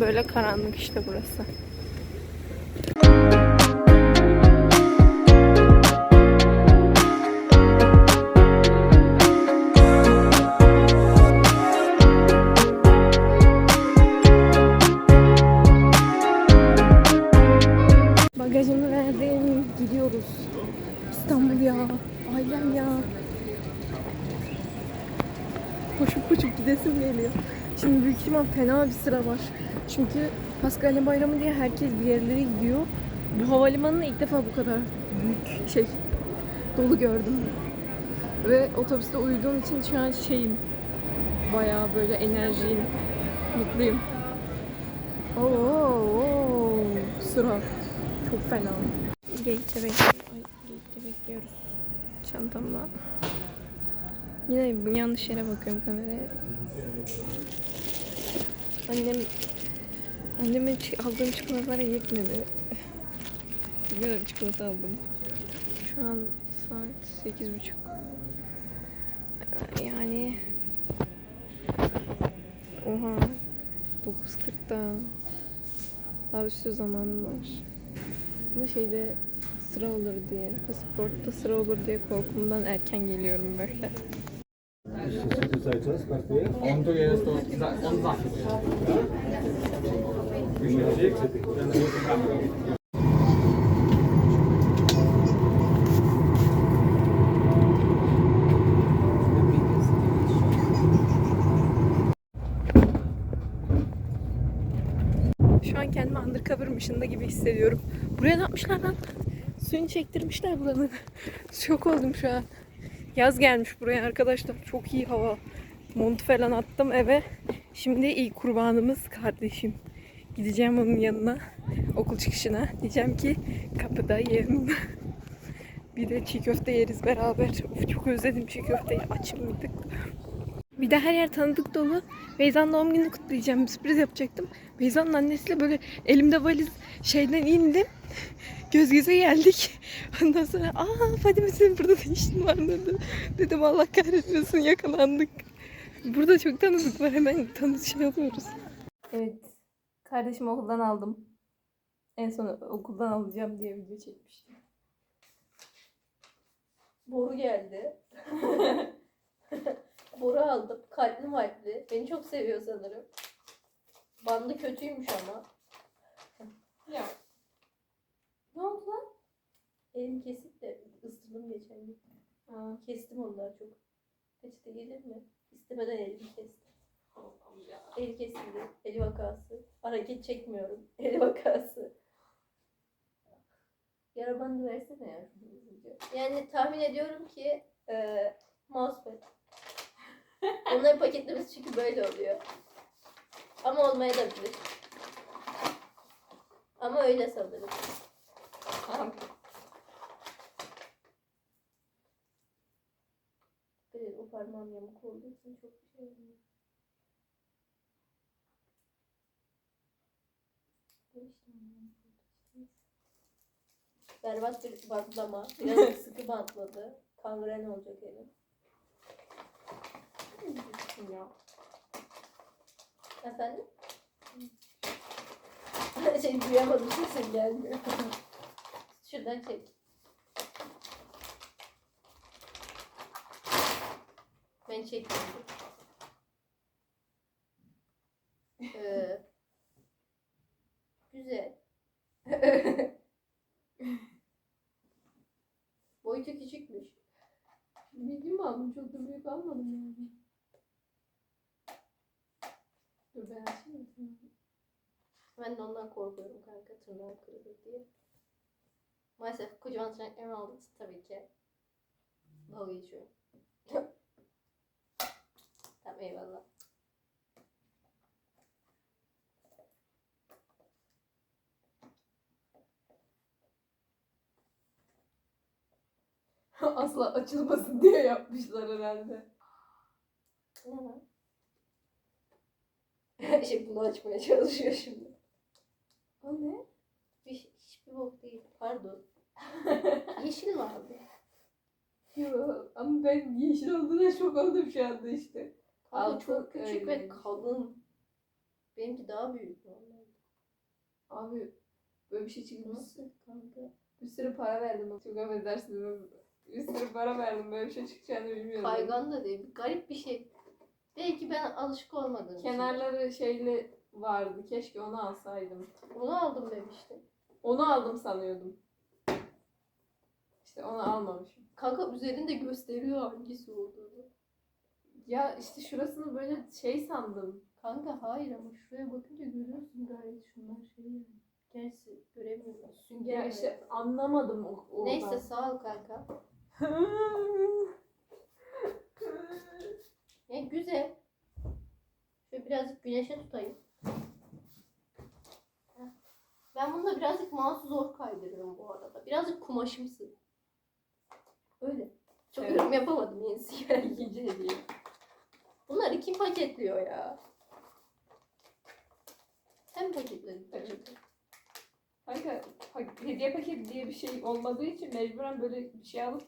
Böyle karanlık işte burası. Koşup koşup gidesim geliyor. Şimdi büyük ihtimal fena bir sıra var. Çünkü Paskalya Bayramı diye herkes bir yerlere gidiyor. Bu havalimanını ilk defa bu kadar büyük şey dolu gördüm. Ve otobüste uyuduğum için şu an şeyim bayağı böyle enerjiyim. Mutluyum. Oo, oo, sıra. Çok fena. Gate'de bekliyoruz. Gate'de bekliyoruz. Çantamla. Yine yanlış yere bakıyorum kameraya. Annem anneme aldığım çikolatalara yetmedi. Kadar çikolata aldım. Şu an saat sekiz buçuk. Yani Oha 9.40'da daha bir sürü zamanım var. Ama şeyde sıra olur diye, pasaportta sıra olur diye korkumdan erken geliyorum böyle. On tu jest to za, on zawsze. Şu an kendimi undercover mission'da gibi hissediyorum. Buraya ne yapmışlar lan? Suyunu çektirmişler buranın. Şok oldum şu an. Yaz gelmiş buraya arkadaşlar. Çok iyi hava. Mont falan attım eve. Şimdi ilk kurbanımız kardeşim. Gideceğim onun yanına. Okul çıkışına. Diyeceğim ki kapıda yerim. bir de çiğ köfte yeriz beraber. Of, çok özledim çiğ köfteyi. Açım tık. Bir de her yer tanıdık dolu. Beyza'nın doğum gününü kutlayacağım. Bir sürpriz yapacaktım. Beyza'nın annesiyle böyle elimde valiz şeyden indim. Göz göze geldik. Ondan sonra aa Fadime senin burada ne işin var dedi. Dedim Allah kahretmesin yakalandık. Burada çok tanıdık var. Hemen tanı şey yapıyoruz. Evet. Kardeşimi okuldan aldım. En son okuldan alacağım diye video çekmiştim. Boru geldi. Boru aldım. Kalpli malpli. Beni çok seviyor sanırım. Bandı kötüymüş ama. Ya. Ne oldu lan? Elim kesik de ısırdım geçen gün. Aa, kestim onları çok. Peçete gelir mi? İstemeden elimi kestim. El kesildi. El vakası. Hareket çekmiyorum. El vakası. Yara bandı versene ya. Yani tahmin ediyorum ki e, mousepad. Onları paketlemesi çünkü böyle oluyor. Ama olmayabilir. Ama öyle sanırım. Evet, o yamuk olduğu için çok bir şey olmuyor. Berbat bir bantlama. Biraz sıkı bantladı. Kangren olacak elim. ya. Efendim? şey duyamadım sesin gelmiyor. Şuradan çek. Ben çektim. Ee, güzel. Boyutu küçükmüş. Bildiğimi aldım. Çok da büyük almadım yani. Dur ben açayım? Ben de ondan korkuyorum kanka tırnağım kırılır diye. Maalesef kocaman tırnaklarımı aldım tabii ki. Dalga geçiyorum. Tamam eyvallah. Asla açılmasın diye yapmışlar herhalde. Lan? şey bunu açmaya çalışıyor şimdi. O ne? Bir, şey- hiçbir bok değil. Pardon. Yeşil vardı. Yo, ama ben yeşil olduğuna şok oldum şu anda işte. Abi Kanka çok küçük ve öyleymiş. kalın. Benimki daha büyük normalde. Abi böyle bir şey çıkmış. Nasıl kanka? Bir sürü para verdim. Çok affedersiniz. Bir sürü para verdim. Böyle bir şey çıkacağını bilmiyordum. Kaygan da değil. Garip bir şey. Belki ben alışık olmadığım için. Kenarları şeyli vardı. Keşke onu alsaydım. Bunu aldım demiştim. Onu aldım sanıyordum. İşte onu almamışım. Kanka üzerinde gösteriyor hangisi olduğunu. Ya işte şurasını böyle şey sandım. Kanka hayır ama şuraya bakınca görüyorsun gayet şunlar şey yani. Gerçi göremiyorum. Sünger Ya işte anlamadım o, oradan. Neyse sağ ol kanka. Ya güzel. Şöyle birazcık güneşe tutayım. Heh. Ben bunda birazcık mouse'u zor kaydırıyorum bu arada. Birazcık kumaşımsı. Öyle. Çok Evet. yorum yapamadım yenisi yani. İkinci hediye. Bunları kim paketliyor ya? Sen paketledin. Evet. Kanka hediye paketi diye bir şey olmadığı için mecburen böyle bir şey alıp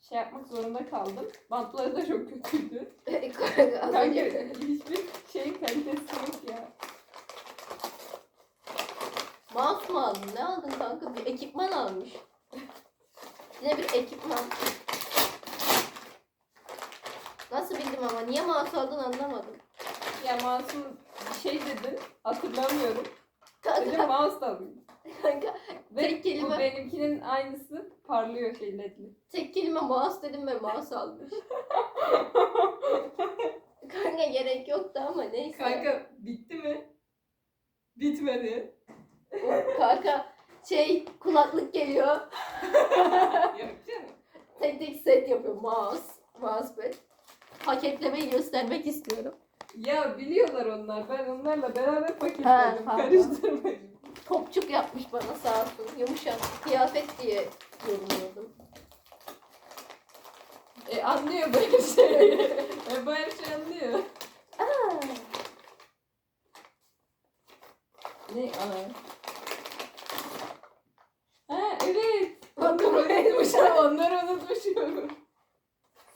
şey yapmak zorunda kaldım. Bantları da çok kötüydü. Az Kanka önce hiçbir şeyin kalitesi yok ya. mouse mu aldın? Ne aldın kanka? Bir ekipman almış. Yine bir ekipman. Nasıl bildim ama niye mouse aldın anlamadım. Ya masum bir şey dedin hatırlamıyorum. Dedim mouse da alayım. kanka Ve Tek kelime- bu benimkinin aynısı parlıyor şey ledli. tek kelime mouse dedim ve mouse almış. Kanka gerek yoktu ama neyse. Kanka bitti mi? Bitmedi. O kanka şey kulaklık geliyor. Yok canım. Tek tek set yapıyor mouse. Mousepad. Paketlemeyi göstermek istiyorum. Ya biliyorlar onlar. Ben onlarla beraber Ha, paketledim. pardon. Karıştırmayın. Topçuk yapmış bana sağ olsun. Yumuşak. Kıyafet diye yorumluyordum. E anlıyor böyle şeyi. e her şey anlıyor. Aa, Ne? Aa. Ha evet. Onları unutmuşum. Onları unutmuşum.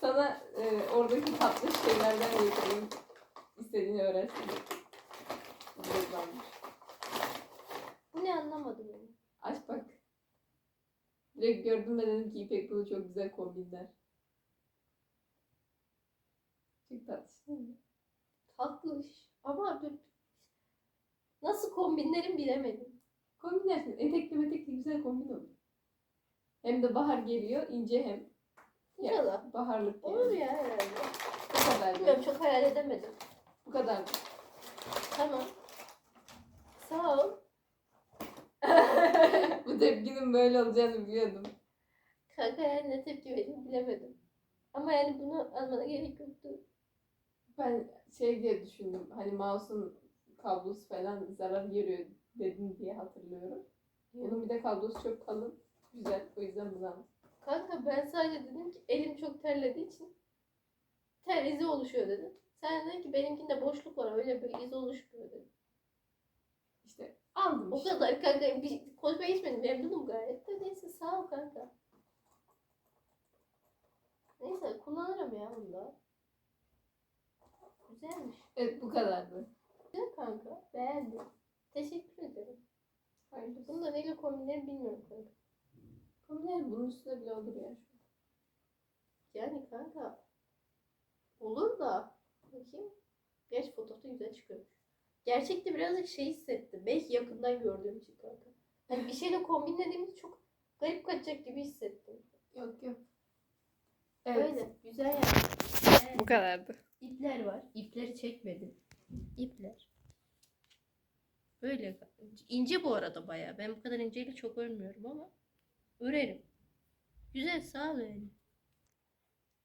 Sana e, oradaki tatlı şeylerden getireyim. İstediğini öğrensin. Bu ne anlamadım yani. Aç bak. Direkt gördüm ve dedim ki İpek bunu çok güzel kombinler. Çok tatlı değil mi? Tatlış. Ama dur. Nasıl kombinlerim bilemedim. Kombinlersin. Etekli metekli güzel kombin olur. Hem de bahar geliyor. ince hem. İnşallah. baharlık yani. Olur ya herhalde. Bu kadar. Bilmiyorum çok hayal edemedim. Bu kadar. Tamam. Sağ ol. Bu tepkinin böyle olacağını biliyordum. Kanka yani ne tepki vereyim bilemedim. Ama yani bunu almana gerek yoktu. Ben şey diye düşündüm. Hani mouse'un kablosu falan zarar görüyor dedin diye hatırlıyorum. Bunun bir de kablosu çok kalın. Güzel. O yüzden bunu aldım. Kanka ben sadece dedim ki elim çok terlediği için ter izi oluşuyor dedim. Sen dedin ki benimkinde boşluk var öyle bir iz oluşmuyor dedim. İşte aldım O işte. kadar kanka bir konuşma geçmedim memnunum gayet de neyse sağ ol kanka. Neyse kullanırım ya bunu da. Güzelmiş. Evet bu kadardı. Güzel kanka beğendim. Teşekkür ederim. Hayır. Bunu da neyle kombinlerim bilmiyorum kanka. Kombinler bunun üstüne bile olur ya. Yani kanka olur da bakayım. Gerçi fotoğrafta güzel çıkıyormuş. Gerçekte birazcık şey hissettim. Belki yakından gördüğüm için kanka. Hani bir şeyle kombinlediğimiz çok garip kaçacak gibi hissettim. Yok yok. Öyle. Güzel yani. Evet. Bu kadardı. İpler var. İpleri çekmedim. İpler. Böyle. ince bu arada bayağı. Ben bu kadar inceyle çok örmüyorum ama örerim. Güzel sağ ol yani.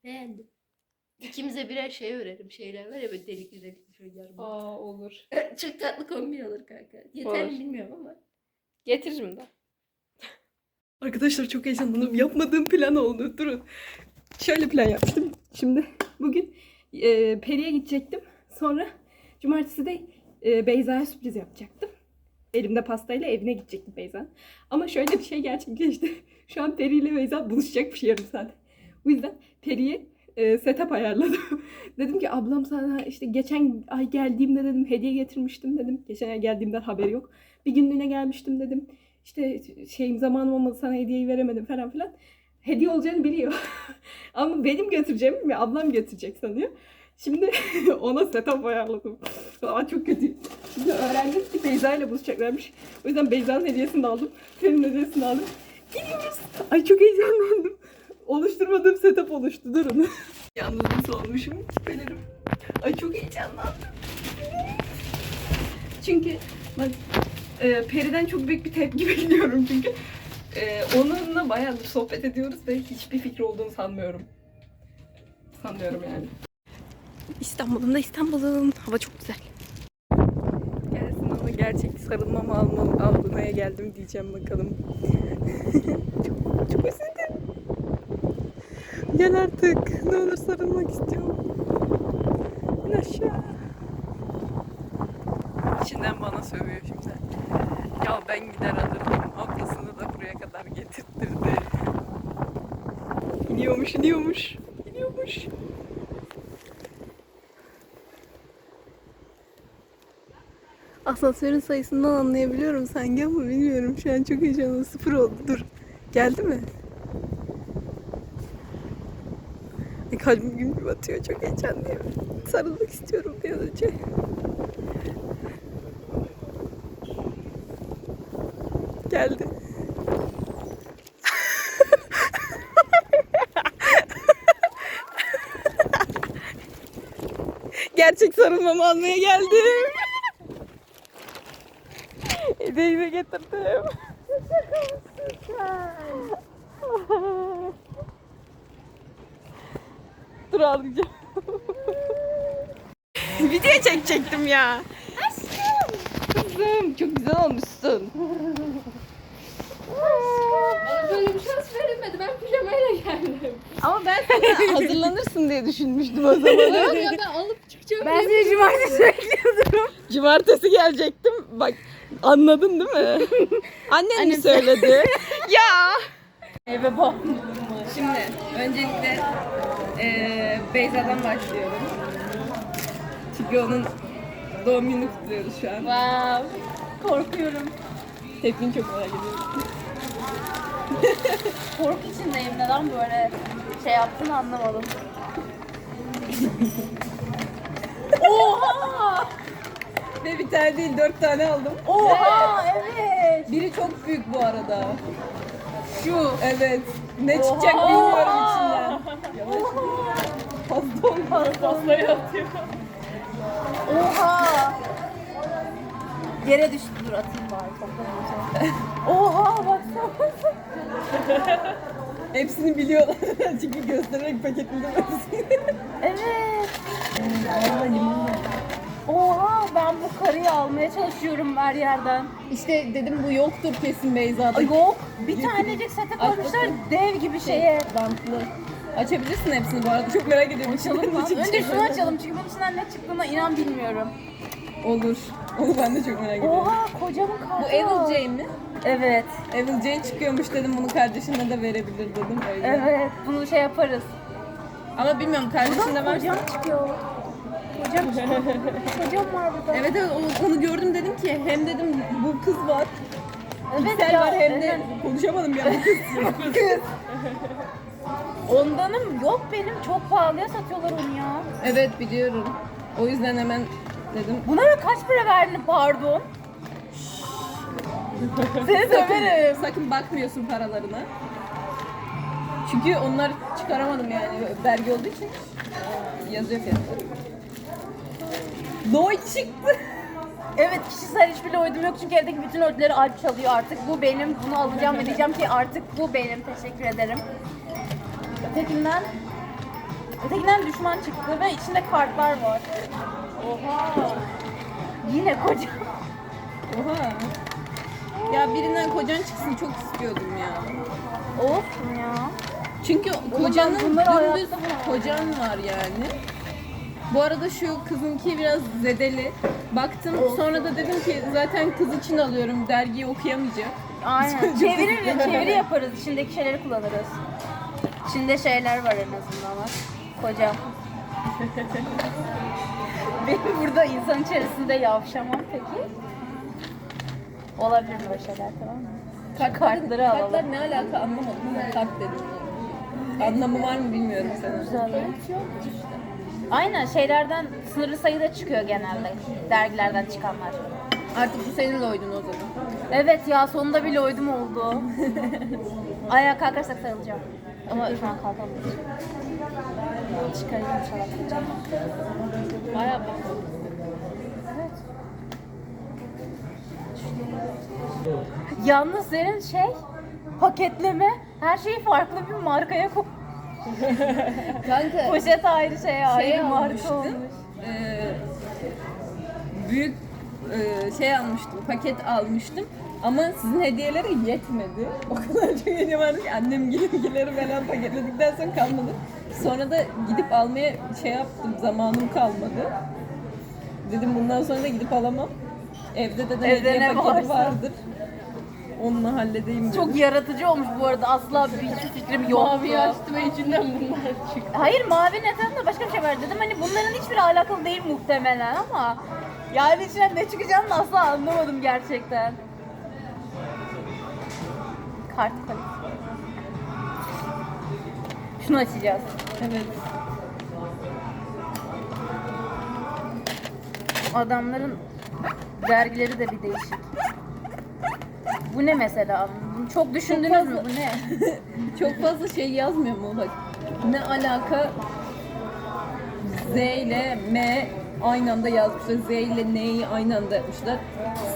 Beğendim. İkimize birer şey örerim. Şeyler var ya böyle delikli delikli şöyle yarım. Aa olur. çok tatlı kombin olur kanka. Yeter mi Olur. bilmiyorum ama. Getiririm de. Arkadaşlar çok heyecanlandım. Yapmadığım plan oldu. Durun. Şöyle plan yapmıştım. Şimdi bugün e, Peri'ye gidecektim. Sonra cumartesi de e, Beyza'ya sürpriz yapacaktım. Elimde pastayla evine gidecektim Beyza. Ama şöyle bir şey gerçekleşti. Şu an Peri ile Beyza buluşacakmış yarım saat. Bu yüzden Peri'ye e, setup ayarladım. dedim ki ablam sana işte geçen ay geldiğimde dedim hediye getirmiştim dedim. Geçen ay geldiğimden haberi yok. Bir günlüğüne gelmiştim dedim. İşte şeyim zamanım olmadı sana hediyeyi veremedim falan filan. Hediye olacağını biliyor. Ama benim götüreceğim ve ablam götürecek sanıyor. Şimdi ona setup ayarladım. Aa çok kötü. Şimdi öğrendim ki Beyza ile buluşacaklarmış. O yüzden Beyza'nın hediyesini aldım. Senin hediyesini aldım. Gidiyoruz. Ay çok heyecanlandım. Oluşturmadığım setup oluştu. Durun. Yalnız nasıl olmuşum? Küpelerim. Ay çok heyecanlandım. Çünkü bak e, Peri'den çok büyük bir tepki bekliyorum çünkü. E, onunla bayağıdır sohbet ediyoruz ve hiçbir fikri olduğunu sanmıyorum. Sanmıyorum yani. İstanbul'um da İstanbul'um. Hava çok güzel. Gelsin ama gerçek sarılmamı almam, almaya geldim diyeceğim bakalım. çok, çok özledim. Gel artık. Ne olur sarılmak istiyorum. İn aşağı. İçinden bana sövüyor şimdi. Ya ben gider alırdım. Ablasını da buraya kadar getirttirdi. İniyormuş. İniyormuş. Asansörün sayısından anlayabiliyorum sanki ama bilmiyorum. Şu an çok heyecanlı. Sıfır oldu. Dur. Geldi mi? Ay, kalbim güm gibi atıyor. Çok heyecanlıyım. Sarılmak istiyorum bir an önce. Geldi. Gerçek sarılmamı almaya geldim. Hediyeyi de getirdim. Dur ağlayacağım. Video çekecektim ya. Aşkım. Kızım çok güzel olmuşsun. Bana böyle bir şans verilmedi. Ben pijamayla geldim. Ama ben sana hazırlanırsın diye düşünmüştüm o zaman. ya ben alıp çıkacağım. Ben seni cumartesi bekliyordum. Cumartesi gelecektim. Bak anladın değil mi? Annen mi söyledi? ya. Eve bom. Şimdi öncelikle eee Beyza'dan başlıyorum. Çünkü onun doğum gününü kutluyoruz şu an. Wow. Korkuyorum. Tepkini çok merak ediyorum. Korku içindeyim. Neden böyle şey yaptığını anlamadım. Oha! Ve bir tane değil dört tane aldım. Oha evet. Biri çok büyük bu arada. Şu. Evet. Ne çıkacak bilmiyorum içinden. Fazla olmaz. Fazla atıyor. Oha! Yere düştü. Dur atayım bari. Oha baksana. Hepsini biliyorlar. Çünkü göstererek paketledim hepsini. Evet. Oha ben bu karıyı almaya çalışıyorum her yerden. İşte dedim bu yoktur kesin Beyza'da. Ay yok. Bir tanecik sete koymuşlar dev gibi şeye. Bantlı. Açabilirsin hepsini bu arada. Çok merak ediyorum. Açalım lan. Önce şunu açalım çünkü bunun içinden ne çıktığına inan bilmiyorum. Olur. Onu ben de çok merak ediyorum. Oha kocaman kartı Bu Evil Jane mi? Evet. Evil Jane çıkıyormuş dedim. Bunu kardeşine de verebilir dedim. Öyle. Evet. Bunu şey yaparız. Ama bilmiyorum kardeşinde varsa. Kocam çıkıyor. Kocam. Kocam var burada. Evet evet onu, onu gördüm dedim ki hem dedim bu kız var. Evet ya, var hem de evet. konuşamadım ya bu kız. Ondanım yok benim. Çok pahalıya satıyorlar onu ya. evet biliyorum. O yüzden hemen dedim. Bunlara kaç para verdin pardon? Seni döverim. Sakın bakmıyorsun paralarına. Çünkü onlar çıkaramadım yani vergi olduğu için. Yazıyor fiyatları. Loy çıktı. Evet kişisel hiçbir oydum yok çünkü evdeki bütün ödülleri Alp çalıyor artık. Bu benim. Bunu alacağım ve diyeceğim ki artık bu benim. Teşekkür ederim. Ötekinden Ötekinden düşman çıktı ve içinde kartlar var. Oha. Yine koca. Oha. Ya birinden kocan çıksın çok istiyordum ya. Olsun ya. Çünkü kocanın dümdüz kocan var yani. Bu arada şu kızınki biraz zedeli. Baktım sonra da dedim ki zaten kız için alıyorum dergiyi okuyamayacak. Aynen. Çevirir, çeviri yaparız. İçindeki şeyleri kullanırız. İçinde şeyler var en azından var. Kocam. Benim burada insan içerisinde yavşamam peki. Olabilir böyle şeyler tamam mı? Şu kartları alalım. Kartlar ne alaka anlamadım ama kart dedim. Anlamı var mı bilmiyorum senin. Güzel. Aynen şeylerden sınırlı sayıda çıkıyor genelde. Dergilerden çıkanlar. Artık bu seninle oydun o zaman. Evet ya sonunda bir loydum oldu. Ayağa kalkarsak sarılacağım. Ama şu an kalkamayacağım. Çıkarayım inşallah. kalacağım. Bayağı bak. Evet. Yalnız senin şey paketleme her şeyi farklı bir markaya koy. Kanka Poşet ayrı şey ayrı şey marka almıştım. olmuş. Ee, büyük e, şey almıştım, paket almıştım. Ama sizin hediyeleri yetmedi. O kadar çok hediye vardı ki annem gelingileri falan paketledikten sonra kalmadı. Sonra da gidip almaya şey yaptım, zamanım kalmadı. Dedim bundan sonra da gidip alamam. Evde de, de Evde hediye paketi varsa. vardır. Onunla halledeyim dedim. Çok yaratıcı olmuş bu arada. Asla bir hiçbir fikrim yoktu. Mavi açtı ve içinden bunlar çıktı. Hayır mavi neden de başka bir şey var dedim. Hani bunların hiçbiri alakalı değil muhtemelen ama yani içinden ne çıkacağını da asla anlamadım gerçekten. Kart koy. Şunu açacağız. Evet. Adamların dergileri de bir değişik. Bu ne mesela? Çok düşündünüz mü? Bu ne? Çok fazla şey yazmıyor mu bak. Ne alaka Z ile M aynı anda yazmışlar. Z ile N'yi aynı anda yapmışlar.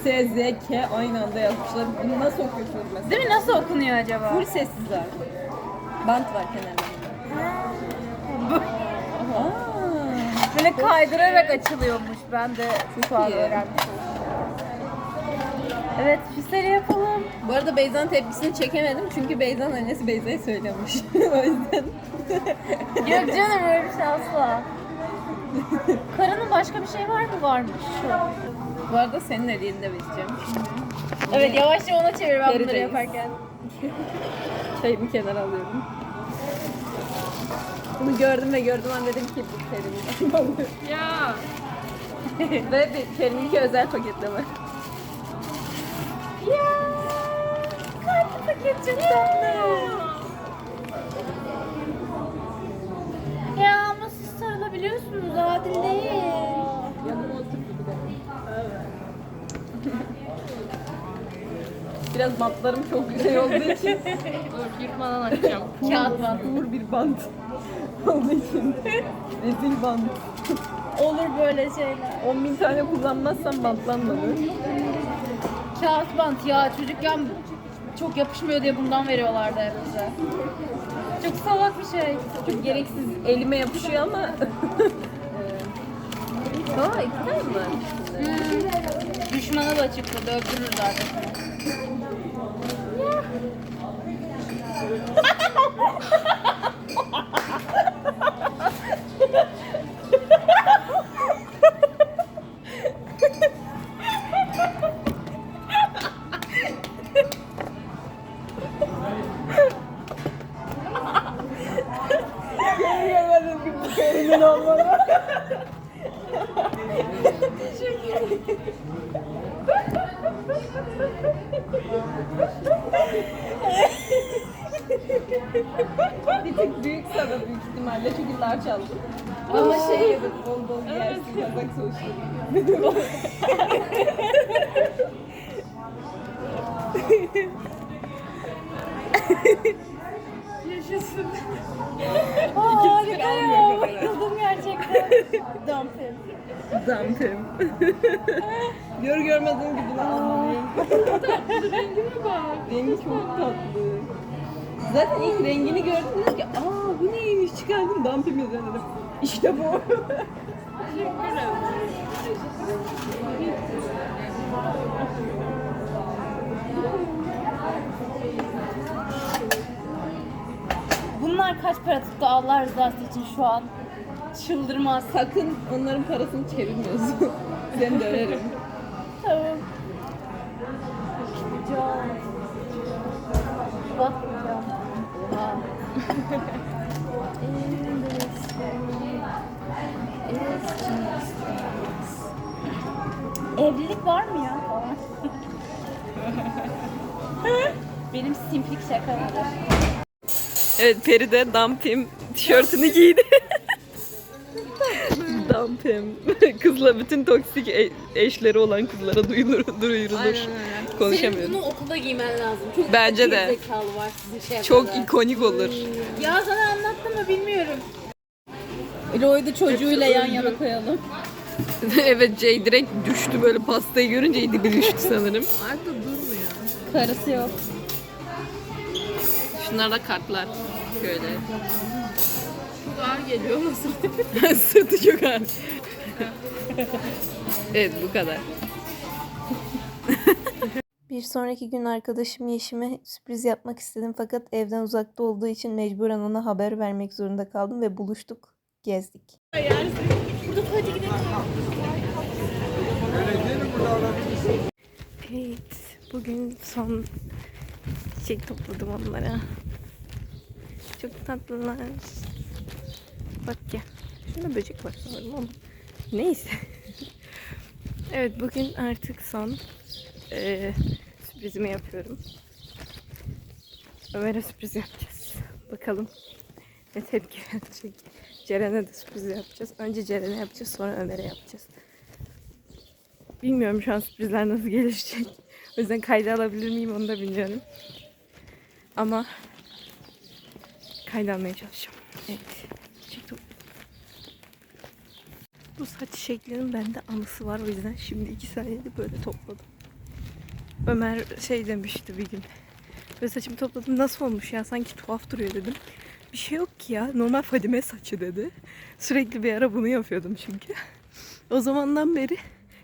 S, Z, K aynı anda yazmışlar. Bunu nasıl okuyorsunuz mesela? Değil mi? Nasıl okunuyor acaba? Full sessiz var. Bant var kenarlarında. Aa, Böyle kaydırarak açılıyormuş. Ben de şu an iyi. öğrenmiş oldum. Evet, fişleri yapalım. bu arada Beyza'nın tepkisini çekemedim çünkü Beyza'nın annesi Beyza'ya söylemiş. o yüzden. Yok canım öyle bir şey asla. Karının başka bir şey var mı? Varmış. Şu. bu arada senin hediyeni de vereceğim. Evet yavaşça ona çevir ben bunları Gerideyiz. yaparken. Çayımı kenara alıyorum. Bunu gördüm ve gördüm an dedim ki bu Kerim'in. Ya. ve bir Kerim'inki özel paketleme. Ya kartı paket çok tatlı. Ya ama siz sarılabiliyorsunuz adil değil. Yanıma oturdu bir de. Biraz bantlarım çok güzel olduğu için Dur yırtmadan açacağım. Kağıt bant. vur bir bant olduğu için rezil bant. Olur böyle şeyler. 10 bin tane kullanmazsam bantlanmadı. Kağıt bant ya çocukken çok yapışmıyor diye bundan veriyorlardı hep bize. Çok salak bir şey. Çok gereksiz elime yapışıyor ama. Aa iki tane mi varmış? Düşmana da çıktı dövdürür zaten. Görmedim bir tık büyük sana büyük ihtimalle çünkü large aldım. Ama şey yedim, bol bol yersin kazak soğuşu. Aa, harika ya. Bayıldım gerçekten. Dumping. Zampim. Gör görmediğim gibi lan. Rengine bak. Rengi çok tatlı. Zaten ilk rengini gördüm dedim ki aa bu neymiş çıkardım dampim yazıyor dedim. İşte bu. Bunlar kaç para tuttu Allah rızası için şu an? Çıldırmaz. Sakın onların parasını çevirmiyorsun. Seni döverim. Tamam. Can. Evlilik var mı ya? Benim simplik şakalarım. Evet Peri de dumpim tişörtünü giydi. Dampim. Kızla bütün toksik e- eşleri olan kızlara duyulur, duyurulur. Konuşamıyorum. Senin bunu okulda giymen lazım. Çok Bence de. zekalı var sizin şey Çok yapıyorlar. ikonik olur. Ya sana anlattım mı bilmiyorum. Lloyd'u çocuğuyla yan yana koyalım. evet Jay direkt düştü böyle pastayı görünce dibi düştü sanırım. Karısı yok. Şunlar da kartlar. Şöyle. Çok ağır geliyor? Sırtı çok ağır. evet bu kadar. Bir sonraki gün arkadaşım Yeşim'e sürpriz yapmak istedim fakat evden uzakta olduğu için mecburen ona haber vermek zorunda kaldım ve buluştuk, gezdik. Evet, bugün son çiçek topladım onlara. Çok tatlılar. Bak ya. Şunda böcek var sanırım ama. Neyse. evet bugün artık son eee sürprizimi yapıyorum. Ömer'e sürpriz yapacağız. Bakalım ne tepki verecek. Ceren'e de sürpriz yapacağız. Önce Ceren'e yapacağız sonra Ömer'e yapacağız. Bilmiyorum şu an sürprizler nasıl gelişecek. O yüzden kayda alabilir miyim onu da bilmiyorum. Ama kayda almaya çalışacağım. Evet. Çiçek Bu saç şeklinin bende anısı var o yüzden şimdi iki saniyede böyle topladım. Ömer şey demişti bir gün. Böyle saçımı topladım nasıl olmuş ya sanki tuhaf duruyor dedim. Bir şey yok ki ya normal Fadime saçı dedi. Sürekli bir ara bunu yapıyordum çünkü. O zamandan beri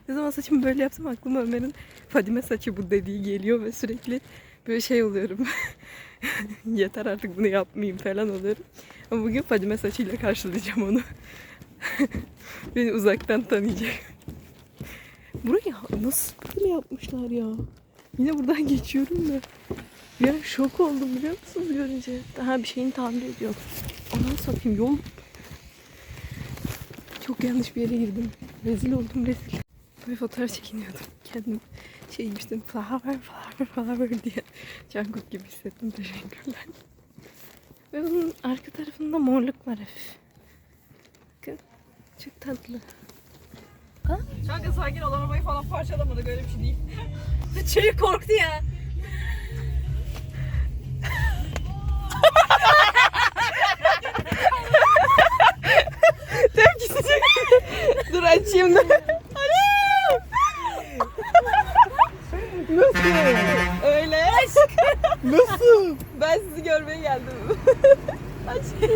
ne zaman saçımı böyle yapsam aklıma Ömer'in Fadime saçı bu dediği geliyor ve sürekli böyle şey oluyorum. Yeter artık bunu yapmayayım falan oluyorum. Ama bugün Fadime saçıyla karşılayacağım onu. Beni uzaktan tanıyacak. Burayı nasıl böyle yapmışlar ya? Yine buradan geçiyorum da. Ya şok oldum biliyor musunuz görünce? Daha bir şeyini tamir ediyorum. Ondan satayım yol. Çok yanlış bir yere girdim. Rezil oldum rezil. Bir fotoğraf çekiniyordum. Kendim şey giymiştim. Flower, flower, flower diye. Jungkook gibi hissettim. Teşekkürler. Ve bunun arka tarafında morluk var hafif. Bakın. Çok tatlı. Kanka sakin ol arabayı falan parçalamadık öyle bir şey değil. Çocuk korktu ya. Dur açayım da. Nasıl? Öyle. Nasıl? Ben sizi görmeye geldim. Aşkım.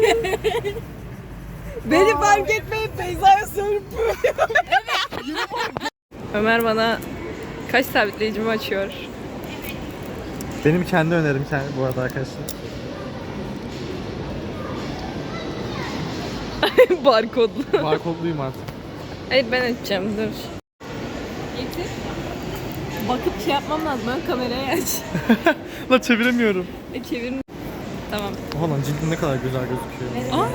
Beni fark etmeyip Beyza'ya sorup Ömer bana kaç sabitleyicimi açıyor? Benim kendi önerim kendi, bu arada arkadaşlar. Barkodlu. Barkodluyum artık. Hayır ben açacağım dur. Şey yapmam lazım. Ben kamerayı aç. La çeviremiyorum. E çevir. Tamam. Oha lan cildin ne kadar güzel gözüküyor. Aa,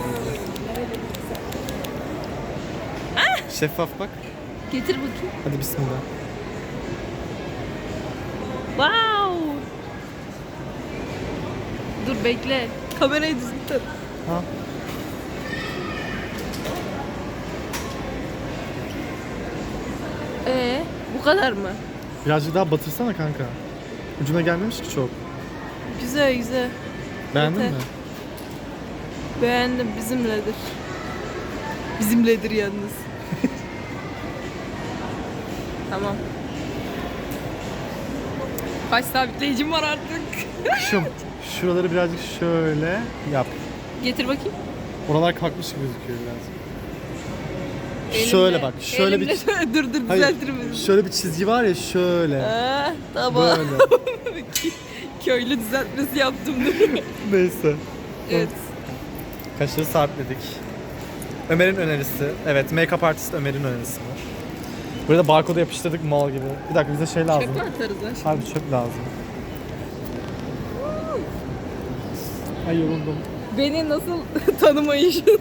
Şeffaf bak. getir bakayım. Hadi bismillah. Wow. Dur bekle. Kamerayı düzgün tut. Ha. Ee, bu kadar mı? Birazcık daha batırsana kanka. Ucuna gelmemiş ki çok. Güzel güzel. Beğendin Yeter. mi? Beğendim. Bizimledir. Bizimledir yalnız. tamam. Kaç sabitleyicim var artık? Kuşum. Şuraları birazcık şöyle yap. Getir bakayım. Oralar kalkmış gibi gözüküyor biraz. Elimle- şöyle bak. Şöyle bir dur dur Hayır, düzeltirim. şöyle bir çizgi var ya şöyle. Ah, tamam. Böyle. Köylü düzeltmesi yaptım. Neyse. evet. Kaşları sabitledik. Ömer'in önerisi. Evet, make-up artist Ömer'in önerisi var. Buraya da barkodu yapıştırdık mal gibi. Bir dakika bize şey lazım. Çöp atarız aşkım? Harbi çöp lazım. Ay yoruldum. Beni nasıl tanımayışın?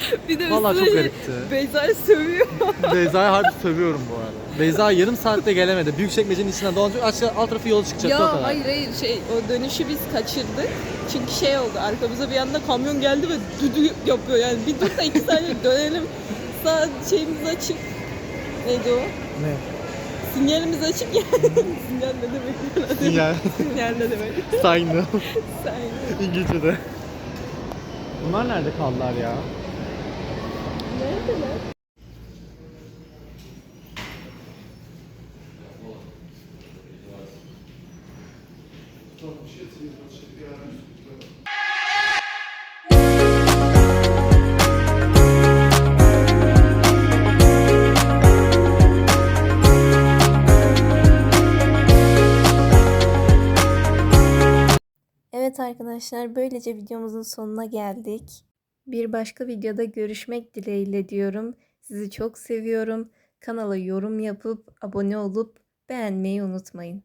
Bir de Vallahi çok üstüne garipti. Beyza'yı sövüyor. Beyza'yı harbi sövüyorum bu arada. Beyza yarım saatte gelemedi. Büyükçekmecenin içinden dolanacak. Aşağı alt tarafı yola çıkacaktı o ya kadar. hayır hayır şey o dönüşü biz kaçırdık. Çünkü şey oldu arkamıza bir anda kamyon geldi ve düdü yapıyor yani bir dur da iki saniye dönelim. Sağ şeyimiz açık. Neydi o? Ne? Sinyalimiz açık ya. Sinyal ne demek? Sinyal. Sinyal ne demek? Signal. Sen. İngilizce'de. Bunlar nerede kaldılar ya? Evet arkadaşlar böylece videomuzun sonuna geldik. Bir başka videoda görüşmek dileğiyle diyorum. Sizi çok seviyorum. Kanala yorum yapıp abone olup beğenmeyi unutmayın.